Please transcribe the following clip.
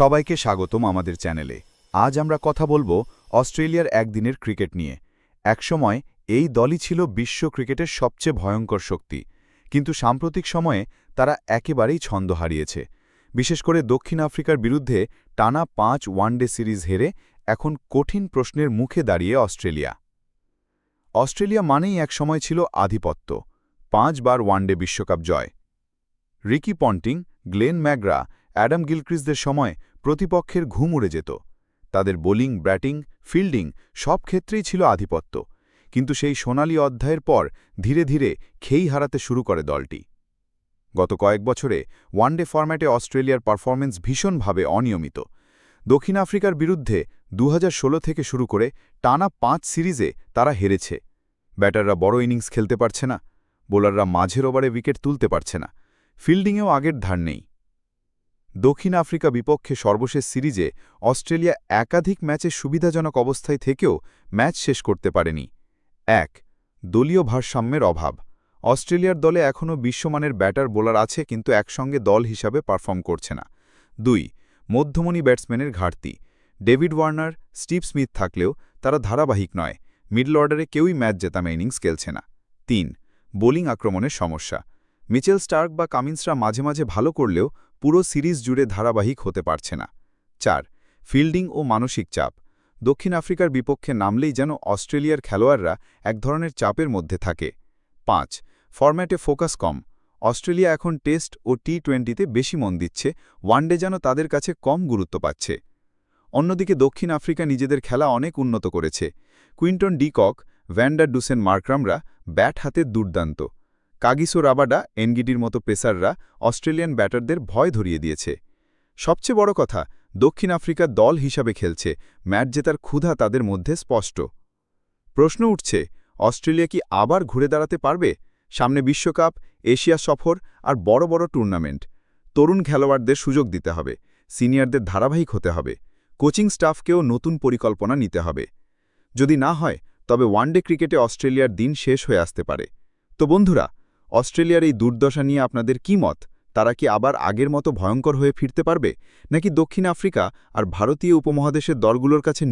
সবাইকে স্বাগতম আমাদের চ্যানেলে। আজ আমরা কথা বলব অস্ট্রেলিয়ার একদিনের ক্রিকেট নিয়ে। একসময় এই দলই ছিল বিশ্ব ক্রিকেটের সবচেয়ে ভয়ঙ্কর শক্তি। কিন্তু সাম্প্রতিক সময়ে তারা একেবারেই ছন্দ হারিয়েছে। বিশেষ করে দক্ষিণ আফ্রিকার বিরুদ্ধে টানা পাঁচ ওয়ানডে সিরিজ হেরে এখন কঠিন প্রশ্নের মুখে দাঁড়িয়ে অস্ট্রেলিয়া। অস্ট্রেলিয়া মানেই একসময় ছিল আধিপত্য। পাঁচবার ওয়ানডে বিশ্বকাপ জয়। Ricky Ponting, Glenn McGrath, Adam গিলক্রিসদের সময় প্রতিপক্ষের ঘুম উড়ে যেত। তাদের বোলিং, ব্যাটিং, ফিল্ডিং সব ক্ষেত্রেই ছিল আধিপত্য। কিন্তু সেই সোনালি অধ্যায়ের পর ধীরে ধীরে খেই হারাতে শুরু করে দলটি। গত কয়েক বছরে ওয়ানডে ফরম্যাটে অস্ট্রেলিয়ার পারফরমেন্স ভীষণভাবে অনিয়মিত। দক্ষিণ আফ্রিকার বিরুদ্ধে দু হাজার ষোলো থেকে শুরু করে টানা পাঁচ সিরিজে তারা হেরেছে। ব্যাটাররা বড় ইনিংস খেলতে পারছে না, বোলাররা মাঝের ওভারে উইকেট তুলতে পারছে না। ফিল্ডিংয়েও আগের ধার নেই। দক্ষিণ আফ্রিকা বিপক্ষে সর্বশেষ সিরিজে অস্ট্রেলিয়া একাধিক ম্যাচে সুবিধাজনক অবস্থায় থেকেও ম্যাচ শেষ করতে পারেনি। এক, দলীয় ভারসাম্যের অভাব। অস্ট্রেলিয়ার দলে এখনও বিশ্বমানের ব্যাটার বোলার আছে, কিন্তু একসঙ্গে দল হিসাবে পারফর্ম করছে না। দুই, মধ্যমণি ব্যাটসম্যানের ঘাটতি। ডেভিড ওয়ার্নার, স্টিভ স্মিথ থাকলেও তারা ধারাবাহিক নয়, মিডল অর্ডারে কেউই ম্যাচ জেতামে ইনিংস খেলছে না। তিন, বোলিং আক্রমণের সমস্যা। মিচেল স্টার্ক বা কামিন্সরা মাঝে মাঝে ভালো করলেও পুরো সিরিজ জুড়ে ধারাবাহিক হতে পারছে না। চার, ফিল্ডিং ও মানসিক চাপ। দক্ষিণ আফ্রিকার বিপক্ষে নামলেই যেন অস্ট্রেলিয়ার খেলোয়াড়রা এক ধরনের চাপের মধ্যে থাকে। পাঁচ, ফরম্যাটে ফোকাস কম। অস্ট্রেলিয়া এখন টেস্ট ও টি টোয়েন্টিতে বেশি মন দিচ্ছে, ওয়ানডে যেন তাদের কাছে কম গুরুত্ব পাচ্ছে। অন্যদিকে দক্ষিণ আফ্রিকা নিজেদের খেলা অনেক উন্নত করেছে। Quinton de Kock van der Dussen মার্করামরা bat হাতে দুর্দান্ত। কাগিসো রাবাডা, এনগিডির মতো পেসাররা অস্ট্রেলিয়ান ব্যাটারদের ভয় ধরিয়ে দিয়েছে। সবচেয়ে বড় কথা, দক্ষিণ আফ্রিকা দল হিসাবে খেলছে, ম্যাচ জেতার ক্ষুধা তাদের মধ্যে স্পষ্ট। প্রশ্ন উঠছে, অস্ট্রেলিয়া কি আবার ঘুরে দাঁড়াতে পারবে? সামনে বিশ্বকাপ, এশিয়া সফর আর বড় বড় টুর্নামেন্ট। তরুণ খেলোয়াড়দের সুযোগ দিতে হবে, সিনিয়রদের ধারাবাহিক হতে হবে, কোচিং স্টাফকেও নতুন পরিকল্পনা নিতে হবে। যদি না হয়, তবে ওয়ানডে ক্রিকেটে অস্ট্রেলিয়ার দিন শেষ হয়ে আসতে পারে। তো বন্ধুরা অস্ট্রেলিয়ার এই দুর্দশা নিয়ে আপনাদের কী মত? তারা কি আবার আগের মতো ভয়ঙ্কর হয়ে ফিরতে পারবে? নাকি দক্ষিণ আফ্রিকা আর ভারতীয় উপমহাদেশের দলগুলোর কাছে